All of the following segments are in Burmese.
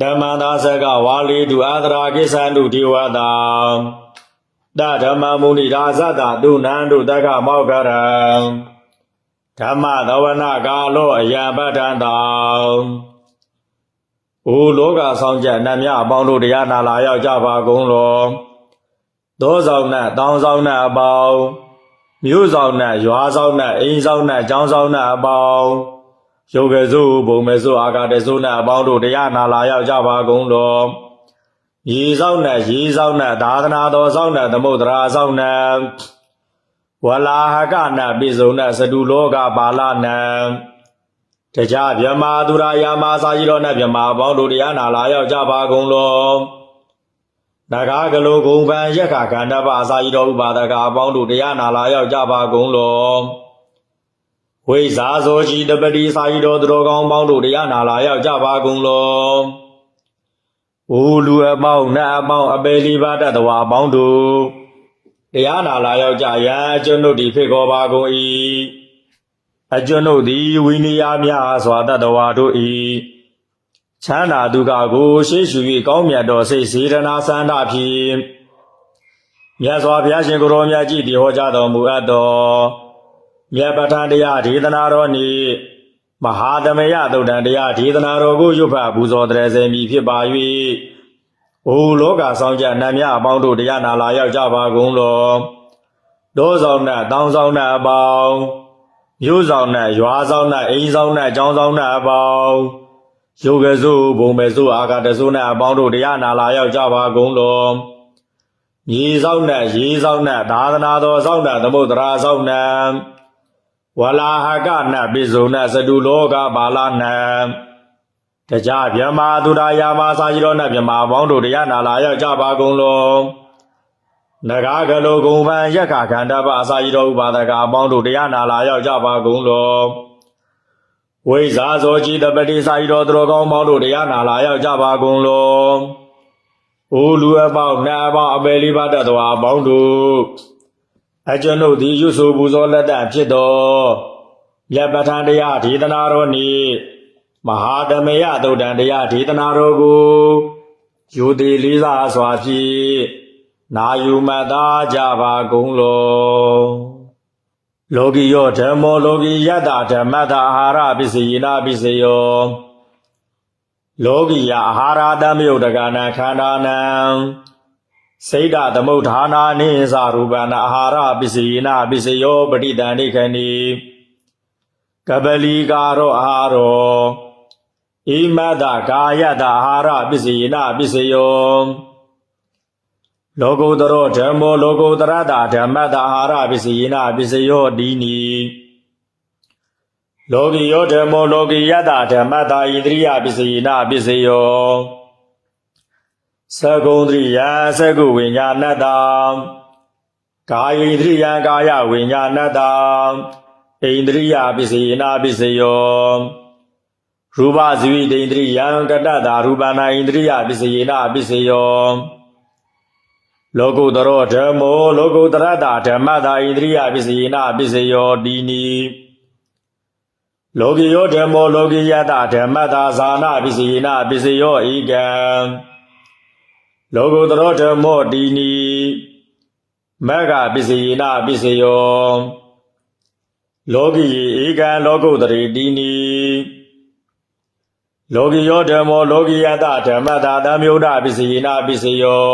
ဓမ္မသာစကဝါလီတုအာသရာကိစ္ဆန္တုဒေဝတာတဓမ္မမုနိရာဇတတုနန္တုတက္ကမောက္ကရံဓမ္မသဝနာကာလောအယံပဋ္ဌံတံအိုလောကဆောင်ကြနတ်မြအပေါင်းတို့တရားနာလာရောက်ကြပါကုန်လောသောဆောင်နဲ့တောင်းဆောင်နဲ့အပေါင်းမြို့ဆောင်နဲ့ရွာဆောင်နဲ့အိမ်ဆောင်နဲ့ကျောင်းဆောင်နဲ့အပေါင်း ယောဂစုဘုံမေစုအာဂတစုနဲ့အပေါင်းတို့တရားနာလာရောက်ကြပါကုန်လောရေဆောင်နဲ့ရေဆောင်နဲ့သာသနာတော်ဆောင်နဲ့သမုဒ္ဒရာဆောင်နဲ့ဝလာဟကနဲ့ပိစုံနဲ့စတုလောကပါဠနဲ့တကြမြမသူရာယာမစာကြီးတော်နဲ့မြမအပေါင်းတို့တရားနာလာရောက်ကြပါကုန်လောနဂါကလိုဂုံပန်ရက်ခခန္ဓပအစာကြီးတော်ဥပါဒကအပေါင်းတို့တရားနာလာရောက်ကြပါကုန်လော ဝိဇာဇောကြီးတပတိစာကြီးတော်သူတော်ကောင်းပေါင်းတို့တရားနာလာရောက်ကြပါကုန်လောအိုလူအပေါင်းနတ်အပေါင်းအပေလီပါတတဝါအပေါင်းတို့တရားနာလာရောက်ကြရန်ကျွန်ုပ်ဒီဖြစ်တော်ပါကုန်၏အကျွန်ုပ်သည်ဝိနည်းများစွာတတဝါတို့၏ချမ်းသာဒုက္ခကိုရှေ့ရှု၍ကောင်းမြတ်သောစိတ်စေတနာစန္ဒဖြင့်မြတ်စွာဘုရားရှင်ကိုယ်တော်မြတ်ကြီးတည်ဟောကြားတော်မူအပ်သော မြတ်ပဋ္ဌာန်းတရားဒေသနာတော်နှင့်မဟာသမယသုတ်တံတရားဒေသနာတော်ကိုရွတ်ဖတ်ပူဇော်တရစေမည်ဖြစ်ပါ၍အိုလောကဆောင်ကြနတ်မြအပေါင်းတို့တရားနာလာရောက်ကြပါကုန်လောတောဆောင်နဲ့တောင်းဆောင်နဲ့အပေါင်းမြို့ဆောင်နဲ့ရွာဆောင်နဲ့အိမ်ဆောင်နဲ့ကျောင်းဆောင်နဲ့အပေါင်းယောဂစုဘုံမေစုအာဂတစုနဲ့အပေါင်းတို့တရားနာလာရောက်ကြပါကုန်လောမြေဆောင်နဲ့ရေဆောင်နဲ့သာသနာတော်ဆောင်နဲ့သမုဒ္ဒရာဆောင်နဲ့ ဝလာဟကနဲ့ပိစုံနဲ့စတုလောကပါဠနဲ့တကြမြမသူရာယာမစာကြီးတော်နဲ့မြမအပေါင်းတို့တရားနာလာရောက်ကြပါကုန်လောနဂါကလိုဂုံပန်ရက်ခခန္ဓပအစာကြီးတော်ဥပါဒကအပေါင်းတို့တရားနာလာရောက်ကြပါကုန်လောဝိဇာဇောကြီးတပတိစာကြီးတော်သူတော်ကောင်းပေါင်းတို့တရားနာလာရောက်ကြပါကုန်လောအိုလူအပေါင်းနတ်အပေါင်းအပေလေးပါတတ်တော်အပေါင်းတို့ အကျွန်ုပ်သည်ရွတ်ဆိုပူဇော်လက်တံဖြစ်တော်မြတ်ပဋ္ဌာန်းတရားဒေသနာတော်နှင့်မဟာဓမယသုတ်တံတရားဒေသနာတော်ကိုယူသည်လေးစားစွာဖြင့်နာယူမတ်သားကြပါကုန်လောလောကီယောဓမ္မောလောကီယတ္တဓမ္မတအာဟာရပစ္စယေနာပစ္စယောလောကီယအာဟာရတမယုတ်တကနာခန္ဓာနံ စိတ်တသမုဋ္ဌာနာနိသရူပနာအာဟာရပစ္စယေနာပစ္စယောပဋိတန္တိခဏီကပလီကာရောအာဟာရောဣမတကာယတအာဟာရပစ္စယေနာပစ္စယောလောကုတ္တရောဓမ္မောလောကုတ္တရတဓမ္မတအာဟာရပစ္စယေနာပစ္စယောဒီနီလောကီယောဓမ္မောလောကီယတဓမ္မတဣန္ဒြိယပစ္စယေနာပစ္စယော သကုံတရိယသကုဝိညာဏတ္တကာယိန္ဒြိယကာယဝိညာဏတ္တဣန္ဒြိယပစ္စယေနာပစ္စယောရူပဇိဝိတေန္ဒြိယံကတ္တတာရူပနာဣန္ဒြိယပစ္စယေနာပစ္စယောလောကုတ္တရောဓမ္မောလောကုတ္တရတဓမ္မတာဣန္ဒြိယပစ္စယေနာပစ္စယောဒီနီလောကိယောဓမ္မောလောကိယတဓမ္မတာဇာနာပစ္စယေနာပစ္စယောဧကံ လောကုတ္တရောဓမ္မောဒီနီမဂ္ဂပစ္စယေနာပစ္စယောလောကိယေဧကံလောကုတ္တရေဒီနီလောကိယောဓမ္မောလောကိယတဓမ္မတာသံယုဒ္ဓပစ္စယေနာပစ္စယော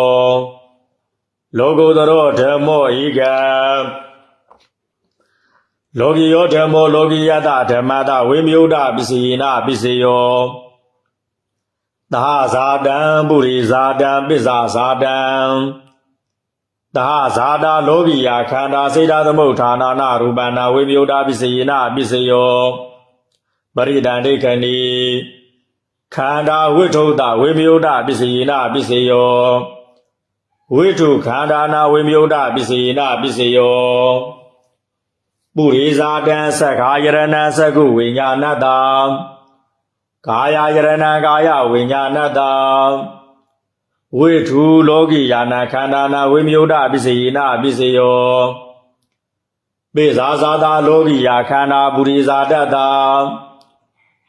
လောကုတ္တရောဓမ္မောဤကံလောကီယောဓမ္မောလောကီယတဓမ္မတဝိမြုဒ္ဓပစ္စယေနပစ္စယော သဟဇာတံပုရိဇာတံပစ္ဆာဇာတံသဟဇာတာလောကီယာခန္ဓာစေတသမုဋ္ဌာနာနာရူပနာဝိမြုဒ္ဓပစ္စယေနပစ္စယောပရိဒန္တိခဏီခန္ဓာဝိထုဒ္ဓဝိမြုဒ္ဓပစ္စယေနပစ္စယောဝိတုခန္ဓာနာဝိမြုဒ္ဓပစ္စယေနပစ္စယောပုရိဇာတံသက္ခာယရဏသက္ကုဝိညာဏတ္တ ကာယယရဏကာယဝိညာဏတ္တဝိထုလောကိယာနာခန္ဓာနာဝိမြုဒ္ဓပစ္စယေနပစ္စယောပိဇာဇာတာလောကိယာခန္ဓာပုရိဇာတတ္တဣ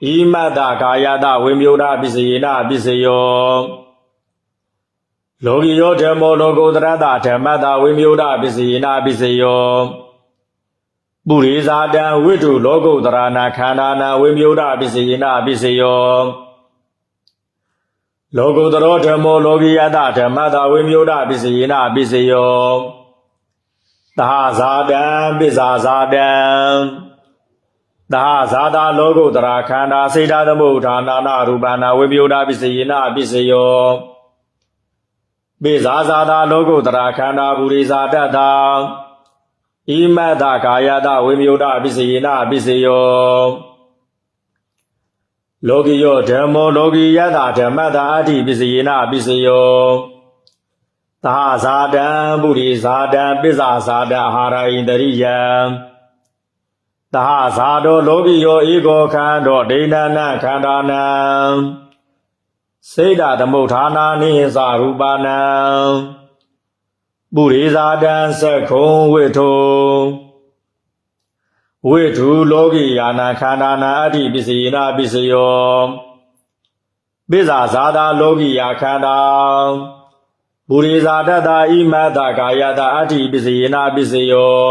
ဣမတ္တကာယတဝိမြုဒပစ္စယေနပစ္စယောလောကီယောဓမ္မောလောကုတ္တရတဓမ္မတဝိမြုဒပစ္စယေနပစ္စယော ပုရိဇာတံဝိတုလောကုတ္တရနာခန္ဓာနာဝိမြုဒပစ္စယေနပစ္စယောလောကုတ္တရောဓမ္မောလောကီယတဓမ္မတဝိမြုဒပစ္စယေနပစ္စယောသဟဇာတံပစ္စာဇာတံသာဇာတာလောကုတ္တရာခန္ဓာစေတသမုဋ္ဌာနာနာရူပနာဝိပယုဒပစ္စယေနပစ္စယောပိဇာဇာတာလောကုတ္တရာခန္ဓာပုရိဇာတတ္တာ ဣမတ္တကာယတဝိပယုဒပစ္စယေနပစ္စယောလောကိယောဓမ္မောလောကိယတဓမ္မတာအဋ္ဌိပစ္စယေနပစ္စယောသာဇာတံပုရိဇာတံပိဇာဇာတံအာဟာရဣန္တရိယံသဟဇာတောလောကိယောဧကောခန္တောဒိဏနခန္ဓာနံစေတသမုဋ္ဌာနာနိသရူပနံ ပုရိဇာတံသက္ခုံဝိထုဝိထုလောကိယာနာခန္ဓာနာအဋ္ဌိပစ္စယေနပစ္စယောပိဇာဇာတာလောကိယာခန္ဓာပုရိဇာတတ္တာဣမတ္တကာယတအဋ္ဌိပစ္စယေနပစ္စယော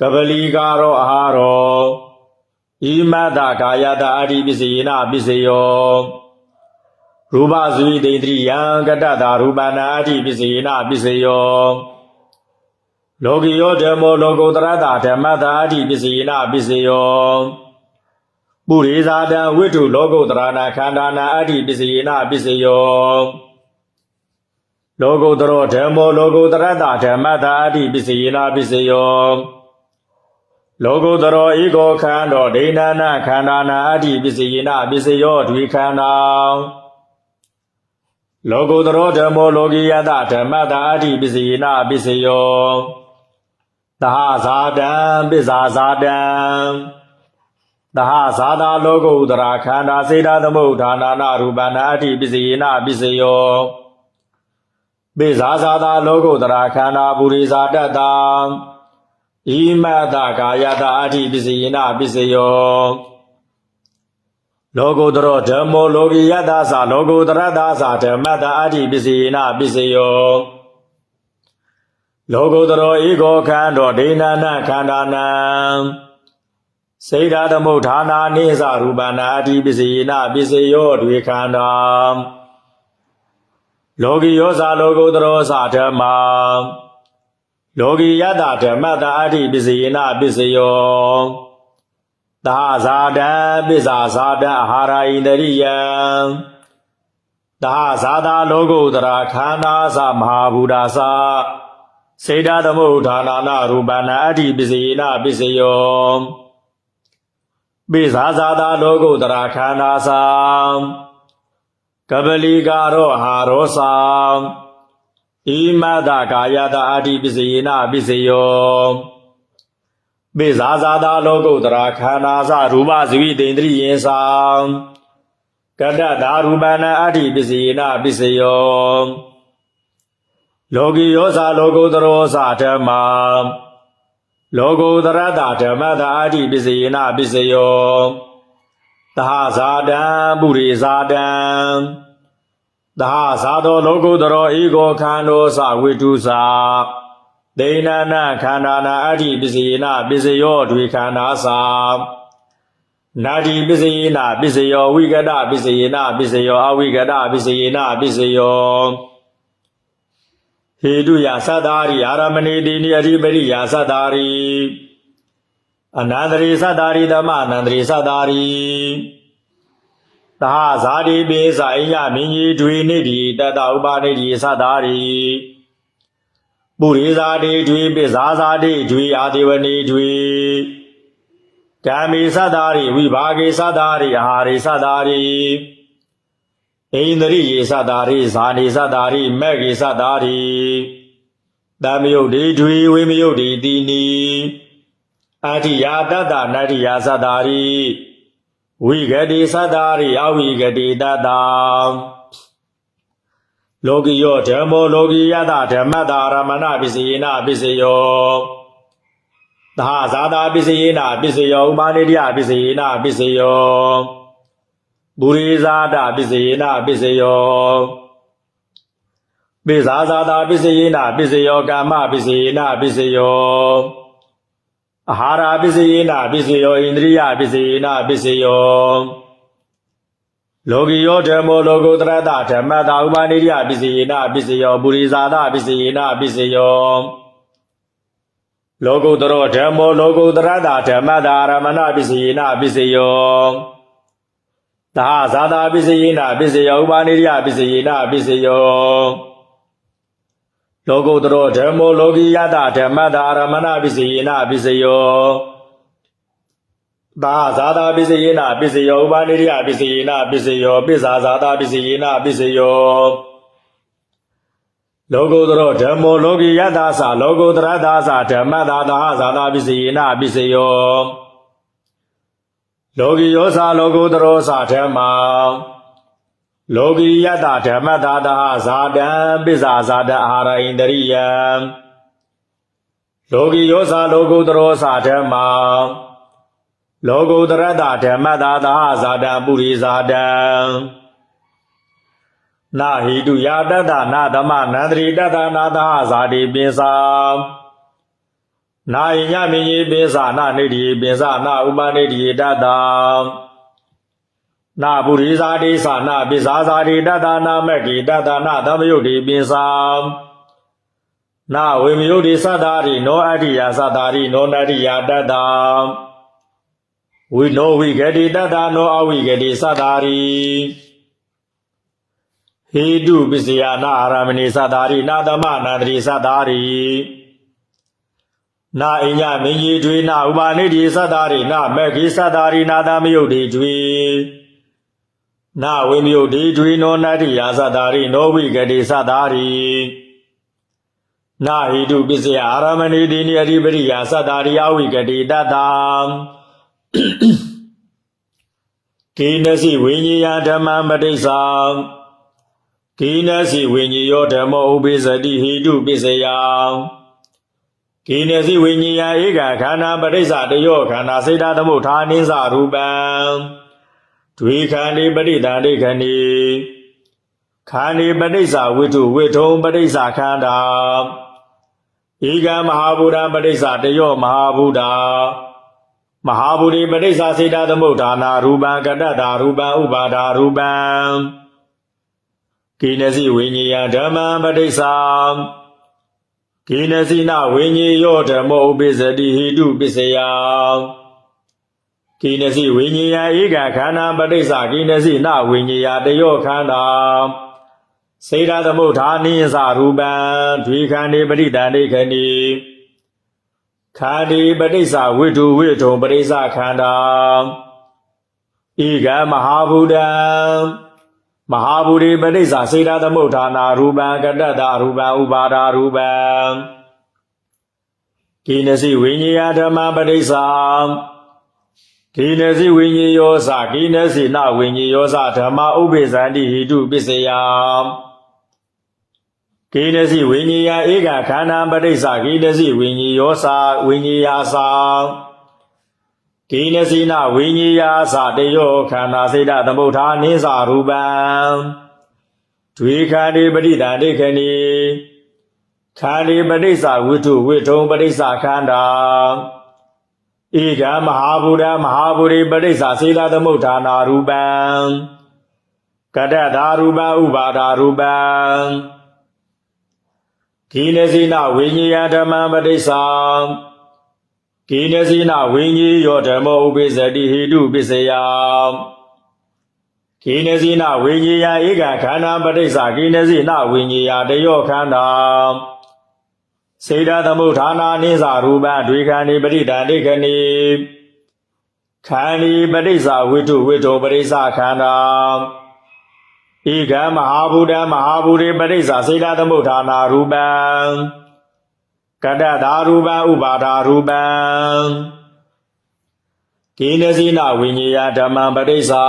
ကပလီကာရောအာဟာရောဣမတ္တကာယတအာတိပစ္စယေနပစ္စယော ရူပဇဝိတေတိယံကတ္တတာရူပနာအာတိပစ္စယေနပစ္စယောလောကိယောဓမ္မောလောကုတ္တရတဓမ္မတာအာတိပစ္စယေနပစ္စယောပုရိဇာတံဝိတုလောကုတ္တရနာခန္ဓာနာအာတိပစ္စယေနပစ္စယောလောကုတ္တရောဓမ္မောလောကုတ္တရတဓမ္မတာအာတိပစ္စယေနပစ္စယောလောကုတ္တရောဧကောခန္တောဒိဏနာခန္ဓာနာအဋ္ဌိပစ္စယေနပစ္စယောဒွေခန္ဓာ လောကုတ္တရောဓမ္မောလောကိယတဓမ္မတာအဋ္ဌိပစ္စယေနပစ္စယောသဟဇာတံပစ္စာဇာတံသဟဇာတာလောကုတ္တရာခန္ဓာစေတသမုဋ္ဌာနာနာရူပနာအဋ္ဌိပစ္စယေနပစ္စယောပိဇာဇာတာလောကုတ္တရာခန္ဓာပုရိဇာတတ္တံဣမတ္တကာယတအဋ္ဌိပစ္စယေနပစ္စယော လောကုတ္တရောဓမ္မောလောကိယတ္တသလောကုတ္တရတ္တသဓမ္မတအဋ္ဌိပစ္စယေနပစ္စယောလောကုတ္တရောဧကောခန္တောဒိဏနခန္ဓာနံစေတသမုဋ္ဌာနာနိသရူပနာအဋ္ဌိပစ္စယေနပစ္စယောဒွေခန္ဓာလောကိယောဇာလောကုတ္တရောသဓမ္မာလောကီယတဓမ္မတအဋ္ဌိပစ္စယေနပစ္စယော သာဇာတံပစ္စာဇာတံအာဟာရဣန္တရိယံသာဇာတာလောကုတ္တရာခန္ဓာသမဟာဘူတာသစေတသမုဋ္ဌာနာနာရူပနာအဋ္ဌိပစ္စယေနပစ္စယောပိဇာဇာတာလောကုတ္တရာခန္ဓာသကပလီကာရောအာဟာရောသဣမတ္တကာယတအာတိပစ္စယေနပစ္စယော ပိဇာဇာတာလောကုတ္တရာခန္ဓာသရူပဇဝိတေန္ဒြိယေသံကတ္တတာရူပနာအာတိပစ္စယေနပစ္စယောလောကိယောဇာလောကုတ္တရောဇာဓမ္မာလောကုတ္တရတဓမ္မတာအာတိပစ္စယေနပစ္စယောသဟဇာတံပုရိဇာတံသာဇာတောလောကုတ္တရောဧကောခန္ဓောသဝိတုသာ ဒိဏနာခန္ဓာနာအဋ္ဌိပစ္စယေနပစ္စယောဒွေခန္ဓာသာနာတိပစ္စယေနပစ္စယောဝိကတပစ္စယေနပစ္စယောအဝိကတပစ္စယေနပစ္စယောဟေတုယသတ္တာရိအာရမဏေတိနိအဓိပရိယသတ္တာရိအနန္တရိသတ္တာရိဓမ္မအနန္တရိသတ္တာရိသဟဇာတိပိသအိယမင်းကြီးတွေနိတိတတဥပနိတိသတ္တာရိ ပုရိဇာတိတွေပိဇာဇာတိတွေအာတိဝနိတွေကံမေသတ္တာရိဝိဘာဂေသတ္တာရိအာဟာရိသတ္တာရိဣန္ဒရိယေသတ္တာရိဇာနိသတ္တာရိမက်ဂေသတ္တာရိတမယုတ်ဒီတွေဝိမယုတ်ဒီတိနီအာတိယာတတ္တနတ္တိယာသတ္တာရိဝိဂတိသတ္တာရိအဝိဂတိတတ္တ လောကိယောဓမ္မောလောကိယတဓမ္မတာရမဏပစ္စယေနပစ္စယောသသဟဇာတာပစ္စယေနပစ္စယောဥပါနေတယပစ္စယေနပစ္စယောပုရိဇာတပစ္စယေနပစ္စယောပိဇာဇာတာပစ္စယေနပစ္စယောကာမပစ္စယေနပစ္စယောအာဟာရပစ္စယေနပစ္စယောဣန္ဒြိယပစ္စယေနပစ္စယော လောကီယောဓမ္မောလောကုတ္တရတဓမ္မတာဥပါနေတယပစ္စယေနပစ္စယောပုရိဇာတပစ္စယေနပစ္စယောလောကုတ္တရောဓမ္မောလောကုတ္တရတာဓမ္မတာရမဏပစ္စယေနပစ္စယောသာဇာတာပစ္စယေနပစ္စယောဥပါနိရိယပစ္စယေနပစ္စယောလောကုတ္တရောဓမ္မောလောကိယတာဓမ္မတာရမဏပစ္စယေနပစ္စယော သာဇာတာပစ္စယေနပစ္စယောဥပါနိရိယပစ္စယေနပစ္စယောပိဇာဇာတာပစ္စယေနပစ္စယောလောကုတ္တရောဓမ္မောလောကိယတ္တသလောကုတ္တရတ္တသဓမ္မတာသဟဇာတာပစ္စယေနပစ္စယောလောကိယောသလောကုတ္တရောသဓမ္မာလောကိယတ္တဓမ္မတာသဟဇာတံပိစ္ဆာဇာတအာဟာရဣန္ဒရိယံလောကိယောသလောကုတ္တရောသဓမ္မာ လောကုတ္တရတ္တဓမ္မတာသဟဇာတံပုရိဇာတံနာဟိတုယာတတ္တနာသမနန္တရိတတ္တနာသဟဇာတိပိစ္ဆာနာယညမင်းကြီးပိစ္ဆာနာနေတိပိစ္ဆာနာဥပနေတိတတ္တနာပုရိဇာတိသနာပိစ္ဆာဇာတိတတ္တနာမက္ခိတတ္တနာသမယုတ်တိပိစ္ဆာနာဝေမယုတ်တိသတ္တာရိနောအတ္တိယသတ္တာရိနောနတ္တိယတတ္တ ဝိနောဝိဂတိတတ္တနောအဝိဂတိသတ္တာရိဟေတုပစ္စယနာအာရမဏိသတ္တာရိနာသမနန္တရိသတ္တာရိနာအိညမင်းကြီးတွေနာဥပါနိတိသတ္တာရိနာမေခိသတ္တာရိနာသမယုတ်တိတွေနာဝိမယုတ်တိတွေနောနတ္တိယသတ္တာရိနောဝိဂတိသတ္တာရိနာဟိတုပစ္စယအာရမဏိတိနိအဓိပရိယသတ္တာရိအဝိဂတိတတ္တံ ကိနစီဝိညာယဓမ္မံပဋိစ္ဆာကိနစီဝိညယောဓမ္မောဥပိစတိဟိတုပစ္စယံကိနစီဝိညာယဧကခန္ဓာပရိစ္ဆတယောခန္ဓာစေတသမုဋ္ဌာနိသရူပံဒွေခန္ဒီပရိဒန္တိခဏီခန္ဒီပရိစ္ဆဝိတုဝိထုံပရိစ္ဆခန္ဓာဧကမဟာဗုဒ္ဓပရိစ္ဆတယောမဟာဗုဒ္ဓ မဟာဗုဒ္ဓပရိစ္ဆစေတသမုဋ္ဌာနာရူပံကတ္တတာရူပံဥပါဒာရူပံကိနစီဝိညာယဓမ္မံပဋိစ္ဆာကိနစီနဝိညာယောဓမ္မောဥပိစတိဟိတုပစ္စယကိနစီဝိညာယဧကခန္ဓာပဋိစ္ဆာကိနစီနဝိညာယတယောခန္ဓာစေတသမုဋ္ဌာနိယသရူပံဒွေခန္ဒီပရိဒန္တိခဏီ ခန္ဒီပဋိစ္ဆာဝိတုဝိထုံပရိစ္ဆာခန္ဓာဧကမဟာဗုဒ္ဓံမဟာဘူရိပဋိစ္ဆာစေတသမုဋ္ဌာနာရူပံကတ္တတရူပံဥပါဒာရူပံကိနစီဝိညာယဓမ္မပဋိစ္ဆာကိနစီဝိညာယောသကိနစီနဝိညာယောသဓမ္မဥပိသန္တိဟိတုပစ္စယံ ကိနစီဝိညာယဧကခန္ဓာပဋိစ္ဆာကိနစီဝိညာယောသဝိညာယသာကိနစီနဝိညာယသတယောခန္ဓာစေတသမုဋ္ဌာနိသရူပံဒွေခန္ဒီပရိဒန္တိခဏီခန္ဒီပဋိစ္ဆဝိတုဝိထုံပဋိစ္ဆခန္ဓာဧကမဟာဗုဒ္ဓမဟာဗုရိပဋိစ္ဆစေတသမုဋ္ဌာနာရူပံကတ္တသာရူပံဥပါဒာရူပံ ကိနစီနဝိညာယဓမ္မံပဋိစ္ဆာကိနစီနဝိညာယောဓမ္မောဥပိစတိဟိတုပစ္စယကိနစီနဝိညာယဧကခန္ဓာပဋိစ္ဆာကိနစီနဝိညာယတယောခန္ဓာစေတသမုဋ္ဌာနာနိသရူပံဒွေခန္ဒီပရိဒန္တိခဏီခန္ဒီပဋိစ္ဆာဝိတုဝိတောပရိစ္ဆာခန္ဓာ ဧကမဟာဗုဒ္ဓမဟာဗုရိပရိစ္ဆာစေတသမုဋ္ဌာနာရူပံကတ္တသာရူပံဥပါဒာရူပံကိနစီနဝိညာယဓမ္မံပဋိစ္ဆာ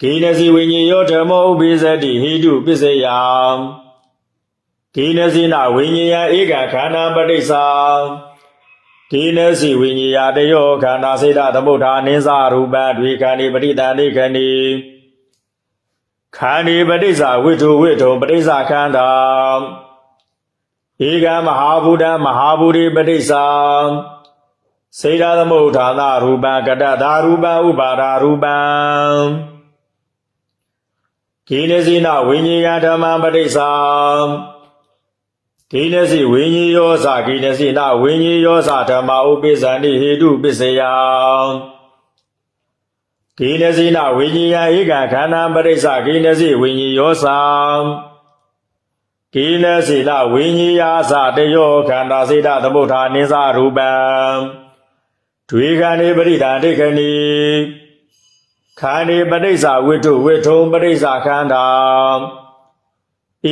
ကိနစီဝိညာယောဓမ္မောဥပိစတိဟိတုပစ္စယံကိနစီနဝိညာယဧကခန္ဓာပဋိစ္ဆာကိနစီဝိညာယတယောခန္ဓာစေတသမုဋ္ဌာနိသရူပံဒွေခန္ဒီပရိတန်ဒိခဏီ ခန္ဒီပဋိစ္ဆာဝိတုဝိတုံပဋိစ္ဆာခန္ဓာဧကမဟာဗုဒ္ဓမဟာဗုရိပဋိစ္ဆာစေတသမုဋ္ဌာနရူပံကတတာရူပံဥပါဒာရူပံကိနစီနဝိညာယဓမ္မပဋိစ္ဆာကိနစီဝိညာယောသကိနစီနဝိညာယောသဓမ္မဥပိစ္ဆန္တိဟေတုပစ္စယံ ကိနစီနဝိညာယဧကခန္ဓာပရိစ္ဆကိနစီဝိညာယောသကိနစီနဝိညာယသတယောခန္ဓာစေတသမုဋ္ဌာနိသရူပံဒွေခန္ဒီပရိဒါဒိခဏီခန္ဒီပရိစ္ဆဝိတုဝိထုံပရိစ္ဆခန္ဓာ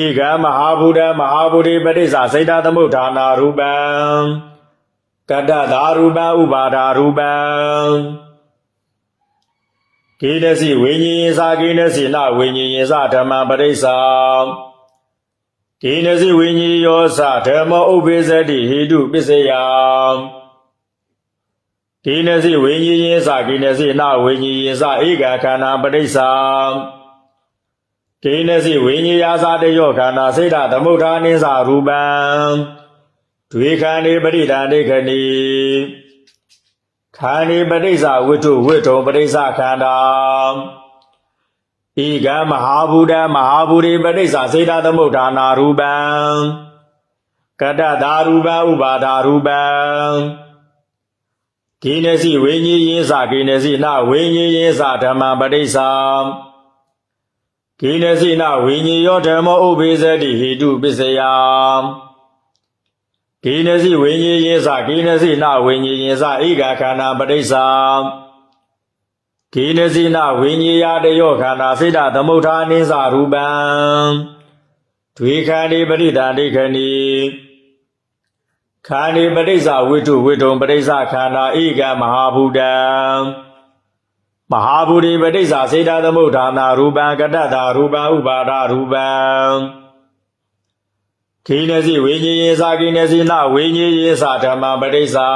ဧကမဟာဗုဒ္ဓမဟာဗုဒ္ဓပရိစ္ဆာစေတသမုဋ္ဌာနာရူပံကတ္တသာရူပံဥပါဒာရူပံ ကိနစီဝိညာဉ်သာကိနစီနဝိညာဉ်သာဓမ္မပရိစ္ဆာကိနစီဝိညာဉ်ယောသဓမ္မဥပ္ပေသတိဟိတုပစ္စယံကိနစီဝိညာဉ်သာကိနစီနဝိညာဉ်သာဧကခန္ဓာပရိစ္ဆာကိနစီဝိညာယသာတယောခန္ဓာစေတသမုဋ္ဌာနိသရူပံဒွေခန္ဒီပရိဒာနိခဏီ ခန္ဒီပရိစ္ဆာဝိတုဝိတုံပရိစ္ဆာခန္ဓာဤကမဟာဗုဒ္ဓမဟာဗုရိပရိစ္ဆာစေတသမုဋ္ဌာနာရူပံကတ္တသာရူပံဥပါဒာရူပံကိနစီဝိညာဉ်ယသကိနစီနဝိညာဉ်ယသဓမ္မပရိစ္ဆာကိနစီနဝိညာဉ်ယောဓမ္မောဥပိသတိဟိတုပစ္စယံ ကိနစီဝိညာဉ်ယေသကိနစီနဝိညာဉ်ယေသဧကခန္ဓာပရိစ္ဆာကိနစီနဝိညာယတယောခန္ဓာစေတသမုဋ္ဌာနိသရူပံဒွေခန္ဒီပရိဒါဒိခဏီခန္ဒီပရိစ္ဆာဝိတုဝိတုံပရိစ္ဆာခန္ဓာဧကမဟာဗုဒ္ဓံမဟာဗုရိပဋိစ္ဆာစေတသမုဋ္ဌာနာရူပံကတ္တတာရူပံဥပါဒရူပံ ခိနစီဝိညာဉ်သာခိနစီနဝိညာဉ်သာဓမ္မပဋိစ္ဆာ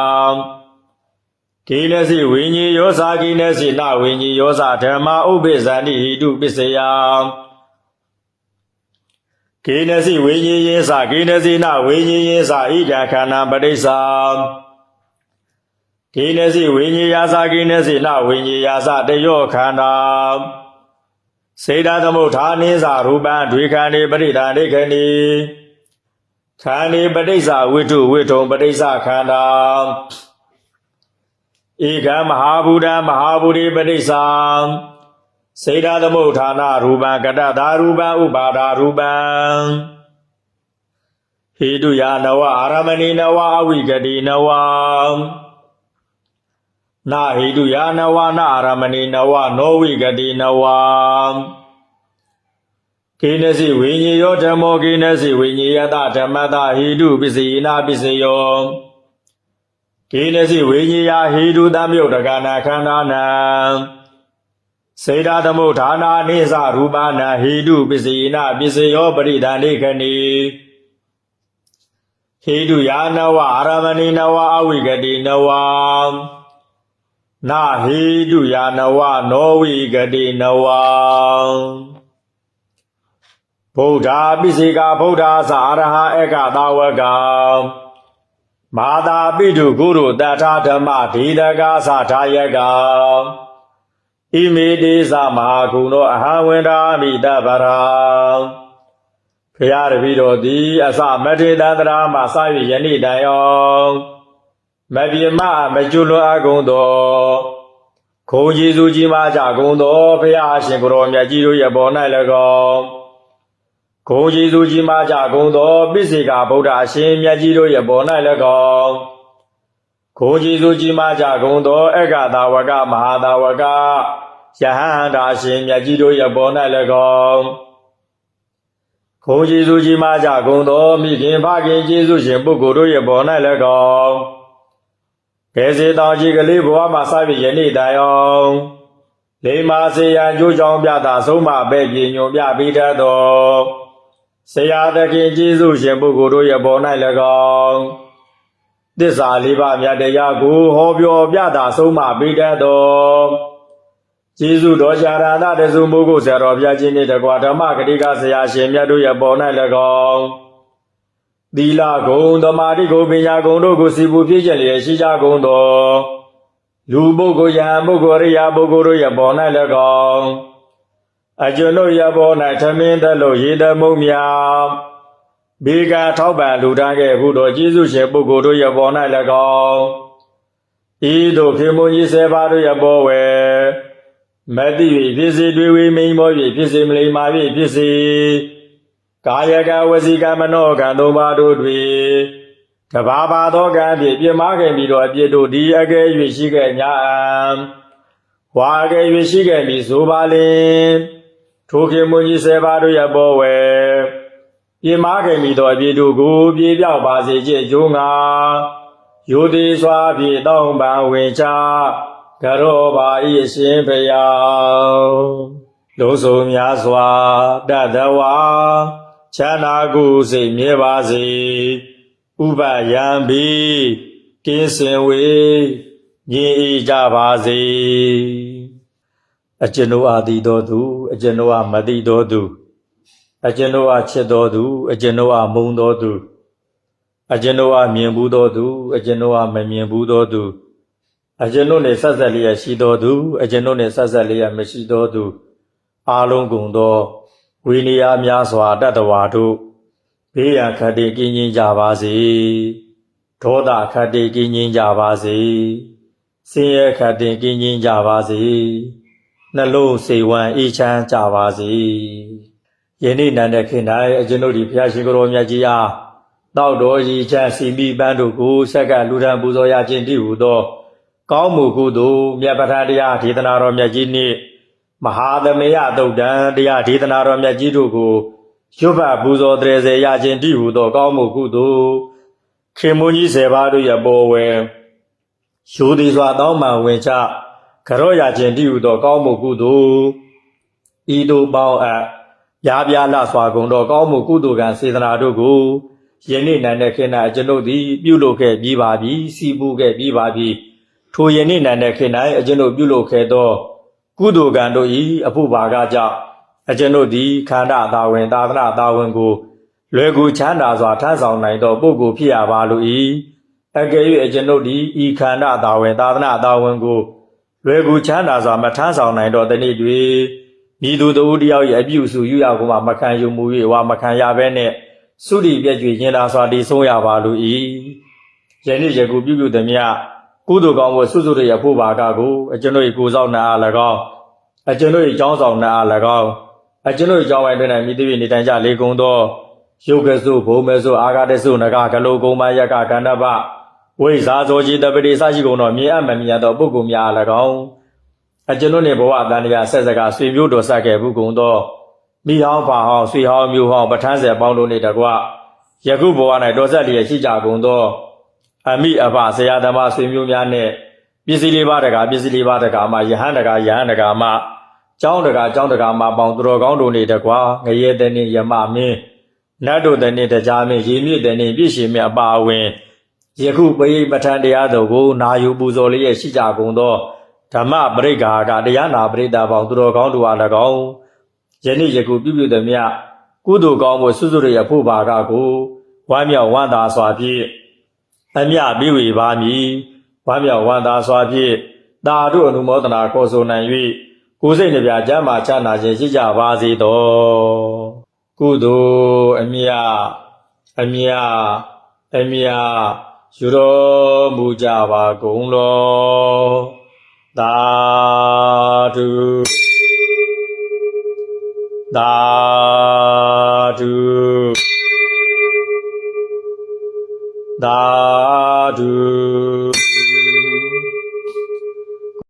ခိနစီဝိညာဉ်ယောသာခိနစီနဝိညာဉ်ယောသာဓမ္မဥပ္ပဇန္တိဟိတုပစ္စယံခိနစီဝိညာဉ်သာခိနစီနဝိညာဉ်သာဣဒခန္ဓာပဋိစ္ဆာကိနစီဝိညာယာသကိနစီနဝိညာယာသတယောခန္ဓာစေတသမုဋ္ဌာနိသရူပံဒွေခန္ဒီပရိဒါဒိခဏီ ခန္ဒီပဋိစ္ဆာဝိတုဝိထုံပဋိစ္ဆာခန္ဓာဧကမဟာဗုဒ္ဓမဟာဗုရိပဋိစ္ဆာစေတသမုဋ္ဌာနရူပံကတ္တသာရူပံဥပါဒာရူပံဟိတုယာနဝအာရမဏိနဝအဝိကတိနဝနာဟိတုယာနဝနာရမဏိနဝနောဝိဂတိနဝ ကိနစီဝိညေယောဓမ္မောကိနစီဝိညေယတဓမ္မတဟိတုပစ္စယေနာပစ္စယောကိနစီဝိညေယဟိတုတမြုတ်တကနာခန္ဓာနံစေတသမုဋ္ဌာနာနိသရူပနာဟိတုပစ္စယေနာပစ္စယောပရိဒာနိခဏီဟိတုယာနဝအာရမဏိနဝအဝိဂတိနဝနာဟိတုယာနဝနောဝိဂတိနဝံ ဗုဒ္ဓပိစိကဗုဒ္ဓသာရဟဧကသာဝကမာတာပိတုဂုရုတထာဓမ္မဒိတကာသထာယကဣမေတိသမဟာကုဏောအဟံဝန္တာမိတဗရာဖရာတပည့်တော်သည်အစမထေတန္တရာမှစ၍ယနေ့တိုင်အောင်မပြေမမကျွလွန်အကုန်သောခုံကျေးဇူးကြီးမားကြကုန်သောဖရာရှင်ကိုရောမြတ်ကြီးတို့ရဲ့ပေါ်၌၎င်း ခုံကျေးဇူးကြီးမားကြကုန်သောပိစိကဗုဒ္ဓအရှင်မြတ်ကြီးတို့ရဲ့ပေါ်၌၎င်းခုံကျေးဇူးကြီးမားကြကုန်သောအက္ခသာဝကမဟာသာဝကယဟန္တာရှင်မြတ်ကြီးတို့ရဲ့ပေါ်၌၎င်းခုံကျေးဇူးကြီးမားကြကုန်သောမိခင်ဖခင်ကျေးဇူးရှင်ပုဂ္ဂိုလ်တို့ရဲ့ပေါ်၌၎င်းကဲစေတောင်ကြီးကလေးဘဝမှာစပြီးယနေ့တိုင်အောင်လိမ္မာစေရန်ကြိုးကြောင်းပြတာဆုံးမပဲ့ပြညွန်ပြပြီးတတ်သော ဆရာသခင်ကျေးဇူးရှင်ပုဂ္ဂိုလ်တို့ရဲ့ပေါ်၌၎င်းတသစ္စာလေးပါးမြတ်တရားကိုဟောပြောပြတာဆုံးမပေးတတ်တော်ကျေးဇူးတော်ရှာရဏတစုမိုးကိုဆရာတော်ဘုရားကြီးနှင့်တကွာဓမ္မဂတိကဆရာရှင်မြတ်တို့ရဲ့ပေါ်၌၎င်းသီလဂုံသမာဓိဂုံပညာဂုံတို့ကိုစီပူပြည့်ကျက်လျက်ရှိကြကုန်တော်လူပုဂ္ဂိုလ်ယဟန်ပုဂ္ဂိုလ်ရိယာပုဂ္ဂိုလ်တို့ရဲ့ပေါ်၌၎င်း အကျွန်ုပ်ရဲ့ပေါ်၌ထမင်းသက်လို့ရေတမုံများဘေကထောက်ပံလူတန်းခဲ့ဟုတော်ကျေးဇူးရှင်ပုဂ္ဂိုလ်တို့ရဲ့ပေါ်၌၎င်းဤသို့ခေမွန်ကြီးဆယ်ပါးတို့ရဲ့ပေါ်ဝယ်မတိ၍ဖြစ်စေတွေဝေမိန်မော၍ဖြစ်စေမလိမ္မာ၍ဖြစ်စေကာယကဝစီကမနောကသုံးပါးတို့တွင်တဘာဘာသောကံဖြင့်ပြင်းမာခဲ့ပြီးတော့အပြစ်တို့ဒီအကဲ၍ရှိခဲ့ညာအံဝါကဲ၍ရှိခဲ့ပြီးဆိုပါလင် ထိုခင်မွန်ကြီးဆယ်ပါးတို့ရဲ့ဘောဝဲပြင်းမာခဲ့ပြီးတော့အပြစ်တို့ကိုပြေပြောက်ပါစေခြင်းကျိုးငါယိုတိစွာဖြင့်တောင်းပန်ဝင်ချကရောပါဤအရှင်ဖယားလုံးစုံများစွာတတဝါချမ်းသာကိုယ်စိတ်မြဲပါစေဥပယံဘီကင်းစင်ဝေညီဤကြပါစေ အကျွန်ုပ်အာတိတော်သူအကျွန်ုပ်အာမတိတော်သူအကျွန်ုပ်အာချစ်တော်သူအကျွန်ုပ်အာမုန်းတော်သူအကျွန်ုပ်အာမြင်ဘူးတော်သူအကျွန်ုပ်အာမမြင်ဘူးတော်သူအကျွန်ုပ်နှင့်ဆက်ဆက်လျက်ရှိတော်သူအကျွန်ုပ်နှင့်ဆက်ဆက်လျက်မရှိတော်သူအာလုံးကုန်သောဝိနည်းအားများစွာတတ္တဝါတို့ဘေးရန်ခတ်တည်ကင်းခြင်းကြပါစေဒေါသခတ်တည်ကင်းခြင်းကြပါစေဆင်းရဲခတ်တည်ကင်းခြင်းကြပါစေ နှလုံးစိတ်ဝမ်းအေးချမ်းကြပါစေယနေ့နံတဲ့ခင်တိုင်းအကျွန်ုပ်ဒီဘုရားရှင်ကိုယ်တော်မြတ်ကြီးအားတောက်တော်ကြီးချမ်းစီမိပန်းတို့ကိုဆက်ကလူထံပူဇော်ရခြင်းတည်ဟူသော ကောင်းမှုကုသိုလ်မြတ်ပဋ္ဌာန်းတရားဒေသနာတော်မြတ်ကြီးနှင့်မဟာသမယသုတ်တံတရားဒေသနာတော်မြတ်ကြီးတို့ကိုရွတ်ဖတ်ပူဇော်တရေစေရခြင်းတည်ဟူသော ကောင်းမှုကုသိုလ်ခင်မွန်ကြီးဆေပါတို့ရဲ့ပေါ်ဝဲရိုးသည်စွာတောင်းပန်ဝင်ချ ကရော့ရခြင်းတည်ဟူသော ကောင်းမှုကုသိုလ်ဤတို့ပေါင်းအပ်ရာပြာလစွာကုန်သောကောင်းမှုကုသိုလ်ကံစေတနာတို့ကိုယနေ့နံတဲ့ခေတ်၌အကျွန်ုပ်သည်ပြုလုပ်ခဲ့ပြီးပါပြီစီပူခဲ့ပြီးပါပြီထိုယနေ့နံတဲ့ခေတ်၌အကျွန်ုပ်ပြုလုပ်ခဲ့သော ကုသိုလ်ကံတို့၏အဖို့ဘာကကြောင့်အကျွန်ုပ်သည်ခန္ဓာသာဝင်သာသနာသာဝင်ကိုလွယ်ကူချမ်းသာစွာထမ်းဆောင်နိုင်သောပုဂ္ဂိုလ်ဖြစ်ရပါလို၏အကယ်၍အကျွန်ုပ်သည်ဤခန္ဓာသာဝင်သာသနာသာဝင်ကို လွယ်ကူချမ်းသာစွာမထမ်းဆောင်နိုင်သောတနေ့တွင်မိသူတို့တယောက်၏အပြုစုယူရကိုမှမခံယူမူ၍ဝါမခံရဘဲနှင့်သုတိပြည့်ကျွေရင်သာစွာတည်ဆုံးရပါလို၏ယနေ့ယခုပြုပြုသည်မြတ်ကုသိုလ်ကောင်းမှုဆုစုရရဖို့ပါကကိုအကျွန်ုပ်၏ကိုယ်ဆောင်နာအား၎င်းအကျွန်ုပ်၏ကျောင်းဆောင်နာအား၎င်းအကျွန်ုပ်၏ကျောင်းဝိုင်းတွင်၌မိသည့်နေတိုင်ကြလေကုန်သောယုတ်ကဆုဘုံမဲဆုအာဂတဆုနဂကလောကုံမယကကန္တပ ဝိဇာဇောจิตပတိစရှိကုန်သောမြင်အပ်မမြင်သောပုဂ္ဂိုလ်များအား၎င်းအကျွန်ုပ်နှင့်ဘဝတန်တရားဆက်စကားဆွေမျိုးတော်ဆက်ခဲ့ဘူးကုန်သောမိဟောင်းဖာဟောင်းဆွေဟောင်းမျိုးဟောင်းပဋ္ဌာန်းဆယ်ပေါင်းတို့နှင့်တကွယခုဘဝ၌တော်ဆက်လျက်ရှိကြကုန်သောအမိအဖဆရာသမားဆွေမျိုးများနဲ့ပစ္စည်းလေးပါးတကာပစ္စည်းလေးပါးတကာမှာယဟန်တကာယဟန်တကာမှာကျောင်းတကာကျောင်းတကာမှာပေါင်းသူတော်ကောင်းတို့နေတကွာငရဲတဲ့နေယမမင်းနတ်တို့တဲ့နေတကြားမင်းရေမြင့်တဲ့နေပြည့်ရှင်မြတ်အပါအဝင် ယခုပရိပဋ္ဌာန်တရားတော်ကိုနာယူပူဇော်လျက်ရှိကြကုန်သောဓမ္မပရိက္ခာကတရားနာပရိသတ်ပေါင်းသူတော်ကောင်းတို့အား၎င်းယနေ့ယခုပြုပြုသည်မြတ်ကုသိုလ်ကောင်းမှုစွစွရရဖို့ပါကကိုဝမ်းမြောက်ဝမ်းသာစွာဖြင့်အမြပြည့်ဝေပါမည်ဝမ်းမြောက်ဝမ်းသာစွာဖြင့်တာတို့အနုမောဒနာခေါ်ဆိုနိုင်၍ကိုယ်စိတ်နှပြကျမ်းမာချမ်းသာခြင်းရှိကြပါစေတော်ကုသိုလ်အမြအမြအမြ ယူတော်မူကြပါကုန်လောသာဓုသာဓုသာဓု